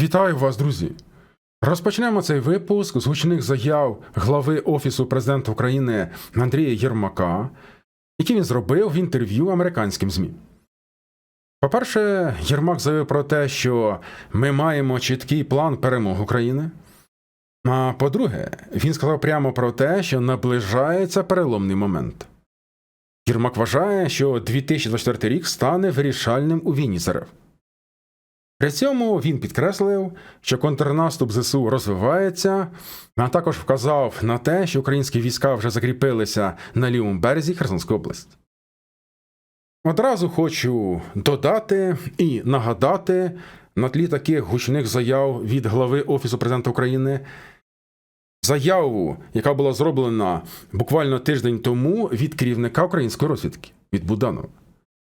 Вітаю вас, друзі! Розпочнемо цей випуск з гучних заяв глави Офісу президента України Андрія Єрмака, які він зробив в інтерв'ю американським ЗМІ. По-перше, Єрмак заявив про те, що ми маємо чіткий план перемог України. А по-друге, він сказав прямо про те, що наближається переломний момент. Єрмак вважає, що 2024 рік стане вирішальним у війні з РФ. При цьому він підкреслив, що контрнаступ ЗСУ розвивається, а також вказав на те, що українські війська вже закріпилися на лівому березі Херсонської області. Одразу хочу додати і нагадати на тлі таких гучних заяв від глави Офісу президента України заяву, яка була зроблена буквально тиждень тому від керівника української розвідки від Буданова,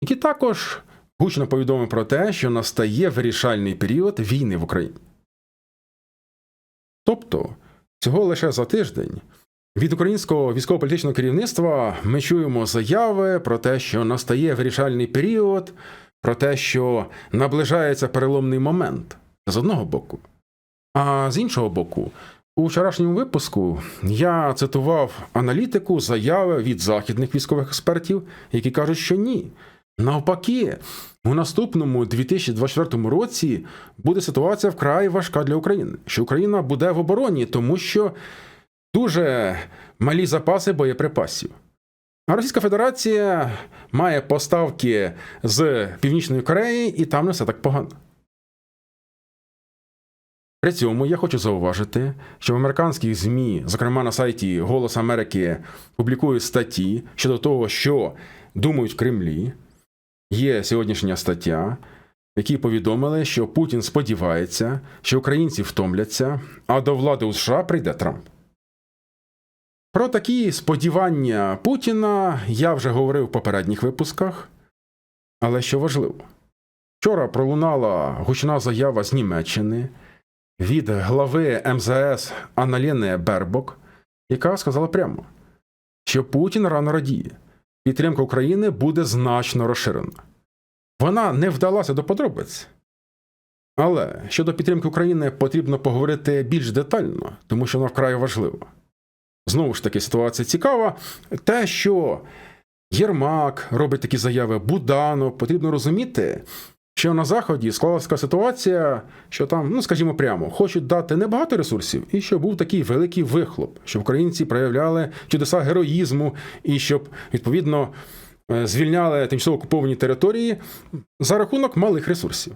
який також гучно повідомив про те, що настає вирішальний період війни в Україні. Тобто, цього лише за тиждень від українського військово-політичного керівництва ми чуємо заяви про те, що настає вирішальний період, про те, що наближається переломний момент з одного боку. А з іншого боку, у вчорашньому випуску я цитував аналітику заяви від західних військових експертів, які кажуть, що ні. Навпаки, у наступному 2024 році буде ситуація вкрай важка для України, що Україна буде в обороні, тому що дуже малі запаси боєприпасів. А Російська Федерація має поставки з Північної Кореї, і там не все так погано. При цьому я хочу зауважити, що в американських ЗМІ, зокрема на сайті Голос Америки, публікують статті щодо того, що думають в Кремлі. Є сьогоднішня стаття, в якій повідомили, що Путін сподівається, що українці втомляться, а до влади у США прийде Трамп. Про такі сподівання Путіна я вже говорив в попередніх випусках. Але що важливо, вчора пролунала гучна заява з Німеччини від глави МЗС Аналіни Бербок, яка сказала прямо, що Путін рано радіє підтримка України буде значно розширена. Вона не вдалася до подробиць. Але щодо підтримки України потрібно поговорити більш детально, тому що вона вкрай важлива. Знову ж таки, ситуація цікава. Те, що Єрмак робить такі заяви, Буданов, потрібно розуміти, що на Заході склалася ситуація, що там, ну скажімо прямо, хочуть дати небагато ресурсів, і щоб був такий великий вихлоп, щоб українці проявляли чудеса героїзму, і щоб, відповідно, звільняли тимчасово окуповані території за рахунок малих ресурсів.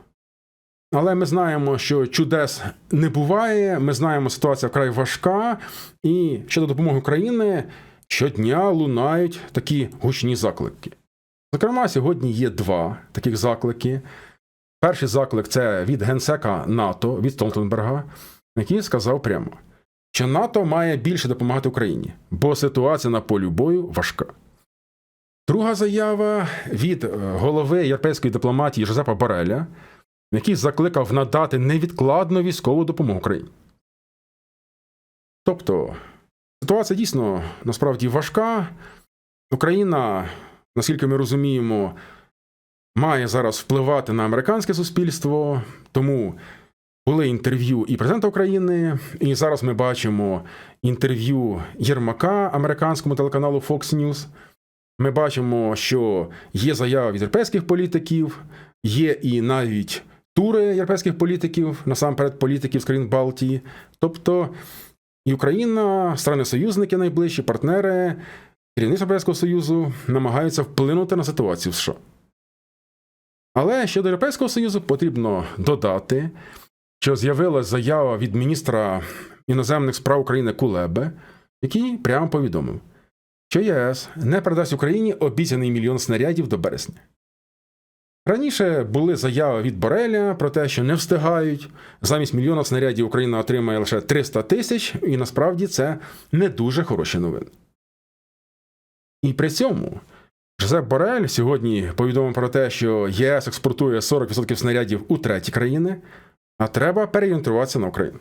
Але ми знаємо, що чудес не буває. Ми знаємо, ситуація вкрай важка, і щодо допомоги України щодня лунають такі гучні заклики. Зокрема, сьогодні є два таких заклики. Перший заклик це від генсека НАТО від Столтенберга, який сказав прямо, що НАТО має більше допомагати Україні, бо ситуація на полі бою важка. Друга заява від голови європейської дипломатії Жозепа Бореля, який закликав надати невідкладну військову допомогу Україні. Тобто ситуація дійсно насправді важка. Україна, наскільки ми розуміємо, має зараз впливати на американське суспільство, тому були інтерв'ю і президента України, і зараз ми бачимо інтерв'ю Єрмака американському телеканалу Fox News. Ми бачимо, що є заява від європейських політиків, є і навіть тури європейських політиків, насамперед політиків з країн Балтії. Тобто і Україна, страни-союзники найближчі, партнери, керівництво Європейського Союзу намагаються вплинути на ситуацію в США. Але щодо Європейського Союзу потрібно додати, що з'явилася заява від міністра іноземних справ України Кулебе, який прямо повідомив, що ЄС не передасть Україні обіцяний мільйон снарядів до березня. Раніше були заяви від Бореля про те, що не встигають. Замість мільйона снарядів Україна отримає лише 300 тисяч, і насправді це не дуже хороші новини. І при цьому Жозеп Борель сьогодні повідомив про те, що ЄС експортує 40% снарядів у треті країни, а треба переорієнтуватися на Україну.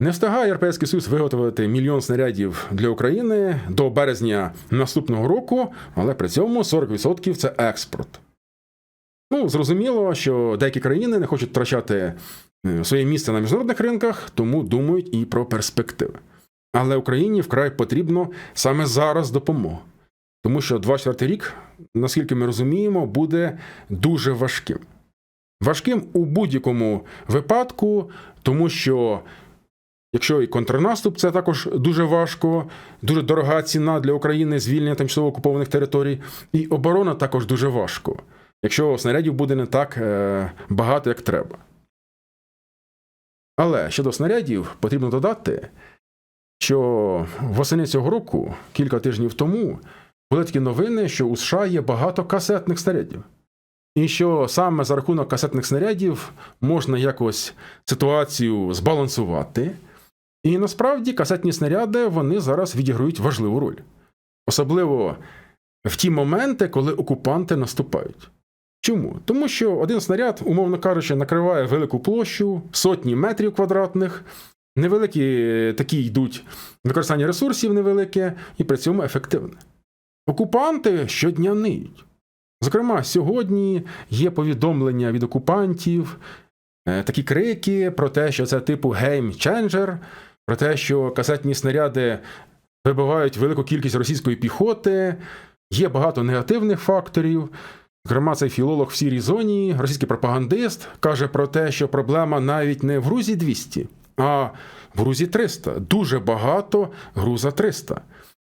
Не встигає Європейський Союз виготовити мільйон снарядів для України до березня наступного року, але при цьому 40% це експорт. Ну, зрозуміло, що деякі країни не хочуть втрачати е, своє місце на міжнародних ринках, тому думають і про перспективи. Але Україні вкрай потрібно саме зараз допомога. Тому що 24 рік, наскільки ми розуміємо, буде дуже важким. Важким у будь-якому випадку, тому що якщо і контрнаступ, це також дуже важко, дуже дорога ціна для України звільнення тимчасово окупованих територій, і оборона також дуже важко, якщо снарядів буде не так е, багато, як треба. Але щодо снарядів, потрібно додати, що восени цього року, кілька тижнів тому, були такі новини, що у США є багато касетних снарядів. І що саме за рахунок касетних снарядів можна якось ситуацію збалансувати. І насправді касетні снаряди вони зараз відіграють важливу роль. Особливо в ті моменти, коли окупанти наступають. Чому? Тому що один снаряд, умовно кажучи, накриває велику площу, сотні метрів квадратних, невеликі такі йдуть використання ресурсів невелике і при цьому ефективне. Окупанти щодня ниють. Зокрема, сьогодні є повідомлення від окупантів, е, такі крики про те, що це типу гейм-ченджер, про те, що касетні снаряди вибивають велику кількість російської піхоти. Є багато негативних факторів. Зокрема, цей філолог в сірій зоні, російський пропагандист, каже про те, що проблема навіть не в грузі 200, а в грузі 300. Дуже багато груза 300.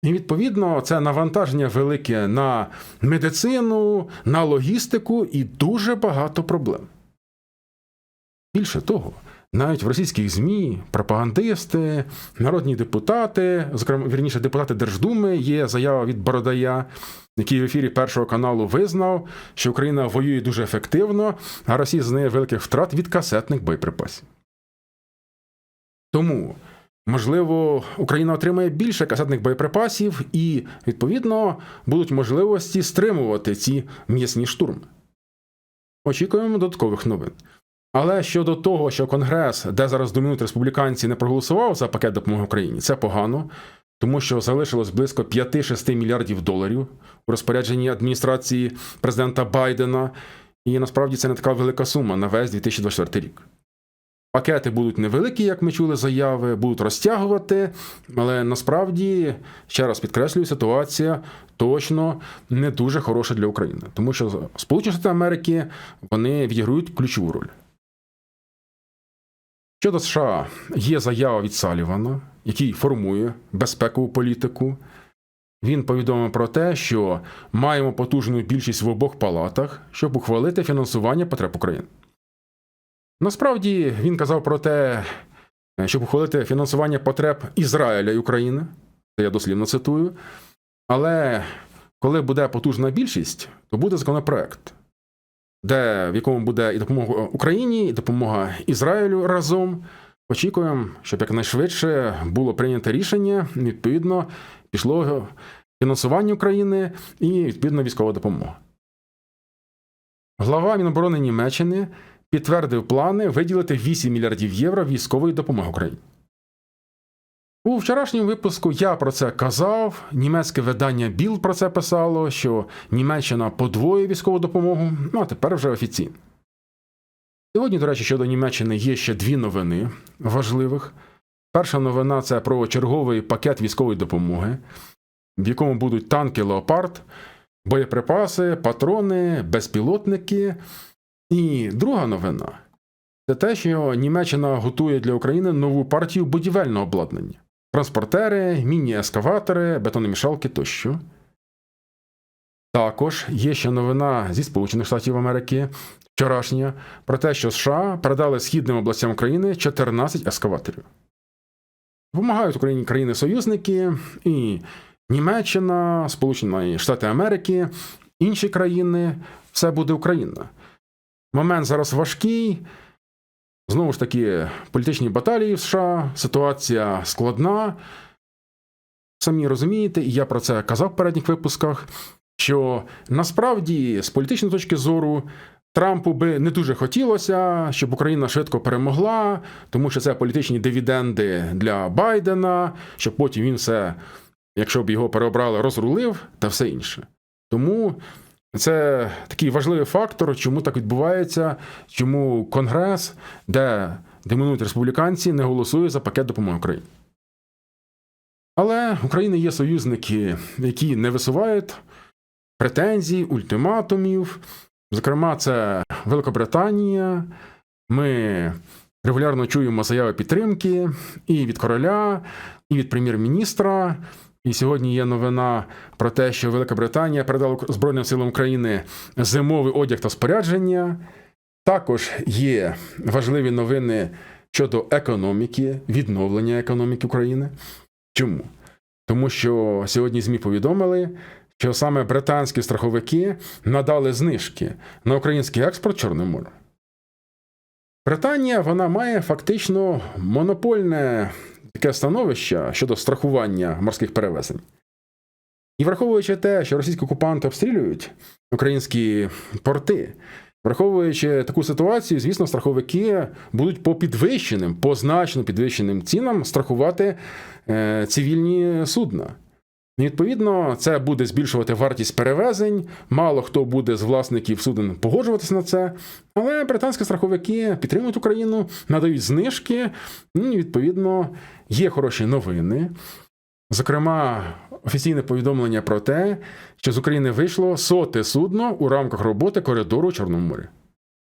І відповідно це навантаження велике на медицину, на логістику і дуже багато проблем. Більше того, навіть в російських ЗМІ пропагандисти, народні депутати, зокрема вірніше депутати Держдуми, є заява від Бородая, який в ефірі першого каналу визнав, що Україна воює дуже ефективно, а Росія зазнає великих втрат від касетних боєприпасів. Тому Можливо, Україна отримає більше касетних боєприпасів, і, відповідно, будуть можливості стримувати ці м'ясні штурми. Очікуємо додаткових новин. Але щодо того, що Конгрес, де зараз домінують республіканці, не проголосував за пакет допомоги Україні, це погано, тому що залишилось близько 5-6 мільярдів доларів у розпорядженні адміністрації президента Байдена, і насправді це не така велика сума на весь 2024 рік. Пакети будуть невеликі, як ми чули заяви, будуть розтягувати, але насправді, ще раз підкреслюю, ситуація точно не дуже хороша для України, тому що Сполучені Штати Америки вони відіграють ключову роль. Щодо США є заява від Салівана, який формує безпекову політику. Він повідомив про те, що маємо потужну більшість в обох палатах, щоб ухвалити фінансування потреб України. Насправді він казав про те, щоб ухвалити фінансування потреб Ізраїля і України, це я дослівно цитую. Але коли буде потужна більшість, то буде законопроект, де в якому буде і допомога Україні, і допомога Ізраїлю разом. Очікуємо, щоб якнайшвидше було прийнято рішення, відповідно, пішло фінансування України і відповідно військова допомога. Глава Міноборони Німеччини підтвердив плани виділити 8 мільярдів євро військової допомоги Україні. У вчорашньому випуску я про це казав. Німецьке видання Біл про це писало, що Німеччина подвоює військову допомогу, ну а тепер вже офіційно. Сьогодні, до речі, щодо Німеччини є ще дві новини важливих. Перша новина це про черговий пакет військової допомоги, в якому будуть танки Леопард, боєприпаси, патрони, безпілотники. І друга новина це те, що Німеччина готує для України нову партію будівельного обладнання: транспортери, міні-ескаватори, бетономішалки тощо. Також є ще новина зі Сполучених Штатів Америки вчорашня про те, що США передали східним областям України 14 ескаваторів. Допомагають Україні країни-союзники і Німеччина, Сполучені Штати Америки, інші країни все буде Україна. Момент зараз важкий. Знову ж таки, політичні баталії в США, ситуація складна. Самі розумієте, і я про це казав в передніх випусках, що насправді, з політичної точки зору, Трампу би не дуже хотілося, щоб Україна швидко перемогла, тому що це політичні дивіденди для Байдена, щоб потім він все, якщо б його переобрали, розрулив та все інше. Тому Це такий важливий фактор, чому так відбувається, чому Конгрес, де домінують республіканці, не голосує за пакет допомоги Україні. Але в України є союзники, які не висувають претензій, ультиматумів. Зокрема, це Великобританія. Ми регулярно чуємо заяви підтримки і від короля, і від прем'єр-міністра. І сьогодні є новина про те, що Велика Британія передала Збройним силам України зимовий одяг та спорядження. Також є важливі новини щодо економіки, відновлення економіки України. Чому? Тому що сьогодні ЗМІ повідомили, що саме британські страховики надали знижки на український експорт Чорним морем. Британія вона має фактично монопольне таке становище щодо страхування морських перевезень. І враховуючи те, що російські окупанти обстрілюють українські порти, враховуючи таку ситуацію, звісно, страховики будуть по підвищеним, по значно підвищеним цінам страхувати е, цивільні судна. І, Відповідно, це буде збільшувати вартість перевезень. Мало хто буде з власників суден погоджуватися на це. Але британські страховики підтримують Україну, надають знижки. Ну, І, відповідно, є хороші новини. Зокрема, офіційне повідомлення про те, що з України вийшло соте судно у рамках роботи коридору Чорному морі.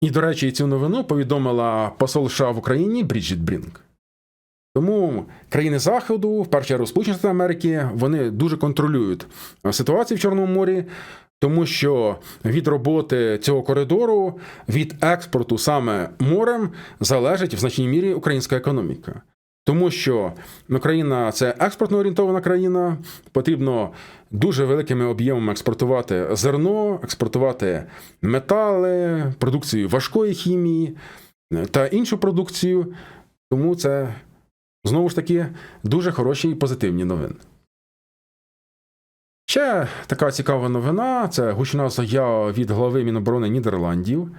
І, до речі, цю новину повідомила посол США в Україні Бріджіт Брінк. Тому країни Заходу, в першу чергу Сполучені Штати Америки, вони дуже контролюють ситуацію в Чорному морі, тому що від роботи цього коридору, від експорту саме морем, залежить в значній мірі українська економіка. Тому що Україна це експортно орієнтована країна, потрібно дуже великими об'ємами експортувати зерно, експортувати метали, продукцію важкої хімії та іншу продукцію. Тому це Знову ж таки, дуже хороші і позитивні новини. Ще така цікава новина це гучна заява від глави Міноборони Нідерландів,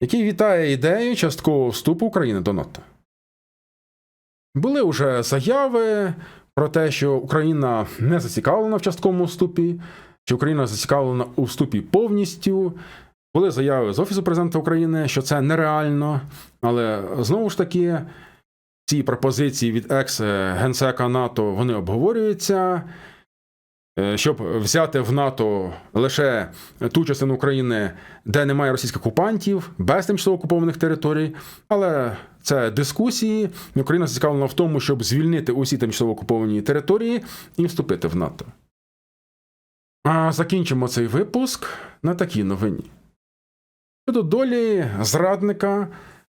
який вітає ідею часткового вступу України до НАТО. Були вже заяви про те, що Україна не зацікавлена в частковому вступі, що Україна зацікавлена у вступі повністю. Були заяви з Офісу президента України, що це нереально, але знову ж таки ці пропозиції від екс-генсека НАТО вони обговорюються. Е, щоб взяти в НАТО лише ту частину України, де немає російських окупантів, без тимчасово окупованих територій. Але це дискусії. Україна зацікавлена в тому, щоб звільнити усі тимчасово окуповані території і вступити в НАТО. А закінчимо цей випуск на такій новині. Щодо долі зрадника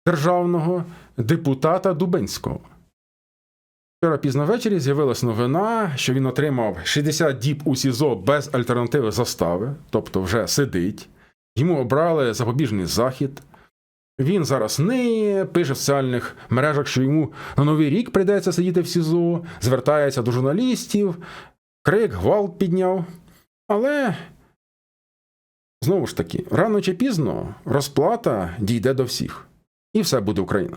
державного депутата Дубенського. Вчора пізно ввечері з'явилась новина, що він отримав 60 діб у СІЗО без альтернативи застави, тобто вже сидить. Йому обрали запобіжний захід. Він зараз не пише в соціальних мережах, що йому на новий рік прийдеться сидіти в СІЗО, звертається до журналістів, крик, гвалт підняв. Але знову ж таки, рано чи пізно розплата дійде до всіх. І все буде Україна.